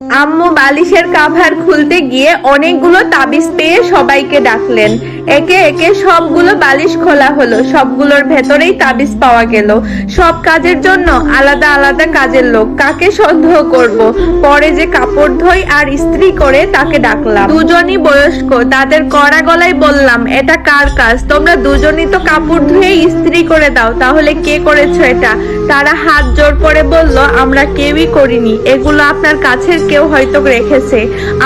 আম্মু বালিশের কাভার খুলতে গিয়ে অনেকগুলো তাবিজ পেয়ে সবাইকে ডাকলেন। একে একে সবগুলো বালিশ খোলা হলো, সবগুলোর ভেতরেই তাবিজ পাওয়া গেল। সব কাজের জন্য আলাদা আলাদা কাজের লোক, কাকে সন্দেহ করব? পরে যে কাপড় ধোই আর ইস্ত্রি করে তাকে ডাকলাম। দুজনই বয়স্ক, তাদের কড়া গলায় বললাম, এটা কার কাজ? তোমরা দুজনই তো কাপড় ধুয়ে ইস্ত্রি করে দাও, তাহলে কে করেছ এটা? তারা হাত জোর করে বলল, আমরা কেউই করিনি, এগুলো আপনার কাছের কেউ হয়তো রেখেছে।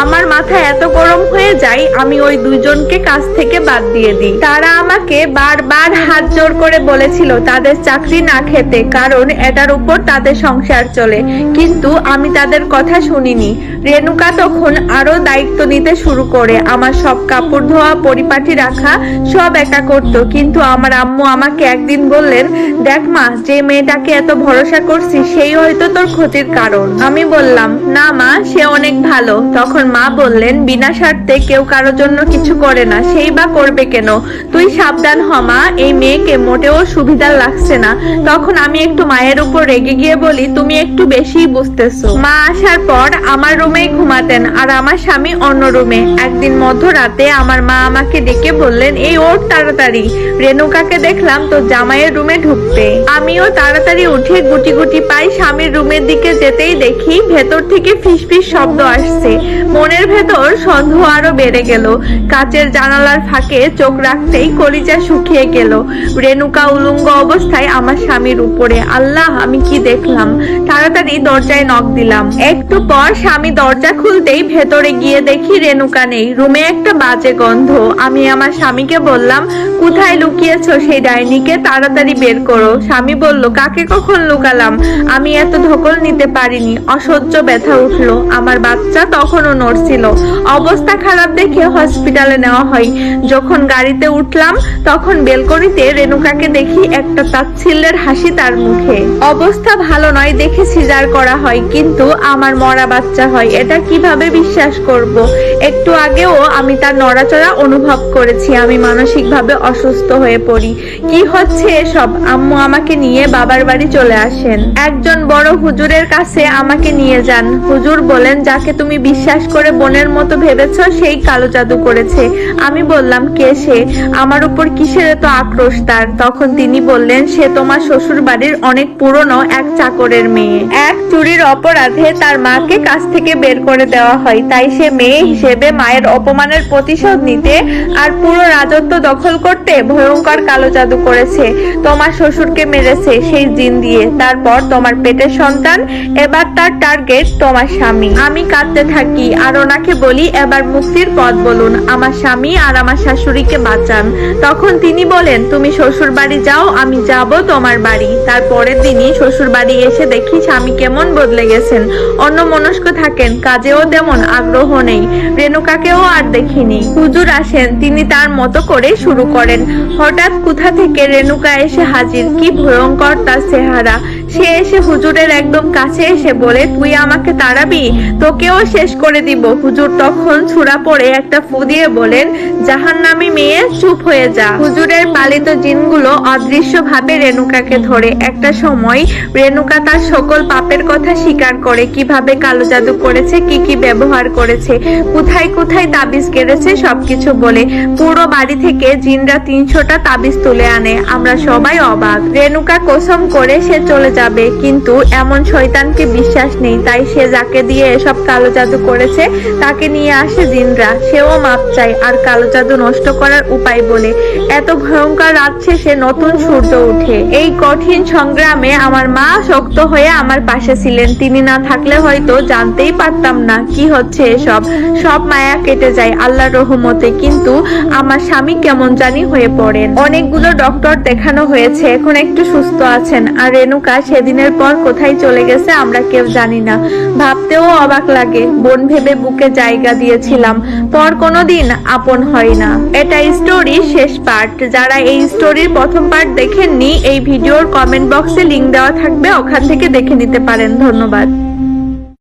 আমার মাথা এত গরম হয়ে যায়, আমি ওই দুজনকে কাছ থেকে বাদ দিয়ে দিই। তারা আমাকে বারবার হাত জোর করে বলেছিল, তাদের চাকরি না খেতে, কারণ এটার উপর তাদের সংসার চলে। কিন্তু আমি তাদের কথা শুনিনি। রেণুকা তখন আরও দায়িত্ব নিতে শুরু করে। আমার সব কাপড় ধোয়া, পরিপাটি রাখা, সব একা করত। কিন্তু আমার আম্মু আমাকে একদিন বললেন, দেখ মা, যে মেয়েটাকে এত ভরসা করছি, সেই হয়তো তোর ক্ষতির কারণ। আমি বললাম, না মা, সে অনেক ভালো। তখন মা বললেন, বিনা স্বার্থে কেউ কারোর জন্য কিছু করে না। সেই বা করবে কেন? তুই সাবধান হ, মা। এই মেয়েকে মোটেও সুবিধার লাগছে না। তখন আমি একটু মায়ের উপর রেগে গিয়ে বলি, তুমি একটু বেশি বুঝতেছো। মা আসার পর আমার রুমেই ঘুমাতেন আর আমার স্বামী অন্য রুমে। একদিন মধ্যরাতে আমার মা আমাকে ডেকে বললেন, এই ওর তাড়াতাড়ি। রেণুকাকে দেখলাম তো জামাইয়ের রুমে ঢুকতে আমিও তাড়াতাড়ি উঠে গুটি গুটি পাই স্বামীর রুমের দিকে যেতেই দেখি ভেতর থেকে ফিসফিস শব্দ আসছে। মনের ভেতর সন্দেহ আরও বেড়ে গেল। কাচের জানালার ফাঁকে চোখ রাখতেই কলিজা শুকিয়ে গেল। রেণুকা উলঙ্গ অবস্থায় আমার স্বামীর উপরে। আল্লাহ, আমি কি দেখলাম? তাড়াতাড়ি দরজায় নক দিলাম। একটু পর স্বামী দরজা খুলতেই ভেতরে গিয়ে দেখি রেণুকা নেই। রুমে একটা বাজে গন্ধ। আমি আমার স্বামীকে বললাম, কোথায় লুকিয়েছো সেই ডাইনিকে? তাড়াতাড়ি বের করো। স্বামী বলল, কাকে কখন লুকালাম? আমি এত ধকল নিতে পারিনি। অসহ্য ব্যথা উঠল। আমার বাচ্চা তখনও নড়ছিল। অবস্থা খারাপ দেখে হসপিটালে নেওয়া হয়। যখন গাড়িতে উঠলাম, তখন বেলকনিতে রেণুকাকে দেখি একটা তাচ্ছিল্যের হাসি তার মুখে। অবস্থা ভালো নয় দেখে সিজার করা হয়, কিন্তু আমার মরা বাচ্চা হয়, এটা কীভাবে বিশ্বাস করব? একটু আগেও আমি তার নড়াচড়া অনুভব করেছি, আমি মানসিকভাবে অসুস্থ হয়ে পড়ি। কি হচ্ছে এসব? আম্মু আমাকে নিয়ে বাবার বাড়ি চলে আসেন। একজন বড় হুজুরের কাছে আমাকে নিয়ে যান। হুজুর বলেন, যাকে তুমি বিশ্বাস করে বোনের মতো ভেবেছো, সেই কালো জাদু করেছে। আমি বললাম কে সে? আমার উপর কিসের এত আক্রোশ তার? তখন তিনি বললেন, সে তোমার শ্বশুর বাড়ির অনেক পুরনো এক চাকরের মেয়ে। এক চুরির অপরাধে তার মাকে কাছ থেকে বের করে দেওয়া হয়। তাই সে মেয়ে হিসেবে মায়ের অপমানের প্রতিশোধ নিতে আর পুরো রাজত্ব দখল করতে ভয়ঙ্কর কালো জাদু করেছে। তোমার শ্বশুরকে মেরেছে, সেই জিন দিয়ে। তারপর তোমার পেটের সন্তান, এবার তার টার্গেট তোমার স্বামী। আমি কাঁদতে থাকি, আর ওনাকে বলি, এবার মুক্তির পথ বলুন। আমার স্বামী আর আমার শাশুড়িকে বাঁচান। তখন তিনি বলেন, তুমি শ্বশুর বাড়ি যাও, আমি যাব তোমার বাড়ি। তারপরের দিনই শ্বশুর বাড়ি এসে দেখি স্বামী কেমন বদলে গেছেন। অন্য মনস্ক থাকেন, কাজেও তেমন আগ্রহ নেই। রেণুকাকেও আর দেখিনি। হুজুর আসেন, তিনি তার মতো করে শুরু করেন। হঠাৎ কোথা থেকে রেণুকা এসে হাজির? কি ভয়ঙ্কর তার চেহারা। সে এসে হুজুরের একদম কাছে এসে বলে, তুই আমাকে তাড়াবি? তোকেও শেষ করে দিব। হুজুর তখন ছুড়া পড়ে একটা ফু দিয়ে বলেন, জাহান্নামী মেয়ে, চুপ হয়ে যা। হুজুরের পালিত জিনগুলো অদৃশ্য ভাবে রেণুকাকে ধরে। একটা সময় রেণুকা তার সকল পাপের কথা স্বীকার করে, কীভাবে কালো জাদু করেছে, কি কি ব্যবহার করেছে, কোথায় কোথায় তাবিজ কেড়েছে, সবকিছু বলে। পুরো বাড়ি থেকে জিনরা তিনশোটা তাবিজ তুলে আনে। আমরা সবাই অবাক। রেণুকা কসম করে সে চলে যাবে, কিন্তু এমন শয়তানকে বিশ্বাস নেই। তাই সে যাকে দিয়ে এসব কালো জাদু করেছে, তাকে নিয়ে আসে জিনরা। সেও মাপ চায়, আর কালো জাদু নষ্ট করার উপায় বলে। এত ভয়ঙ্কর রাত শেষে নতুন সূর্য ওঠে এই কঠিন সংগ্রামে আমার মা শক্ত হয়ে আমার পাশে ছিলেন। তিনি না থাকলে হয়তো জানতেই পারতাম না কি হচ্ছে এসব। সব মায়া কেটে যায় আল্লাহর রহমতে, কিন্তু আমার স্বামী কেমন জানি হয়ে পড়েন। অনেকগুলো ডক্টর দেখানো হয়েছে, এখন একটু সুস্থ আছেন। আর রেণুকা সেদিনের পর কোথায় চলে গেছে আমরা কেউ জানি না। ভাবতেও অবাক লাগে, বোন ভেবে বুকে জায়গা দিয়েছিলাম। পর কোনোদিন আপন হয় না। এটা স্টোরি শেষ পার্ট যারা এই স্টোরির প্রথম পার্ট দেখেননি, এই ভিডিওর কমেন্ট বক্সে লিংক দেওয়া থাকবে, ওখান থেকে দেখে নিতে পারেন। ধন্যবাদ।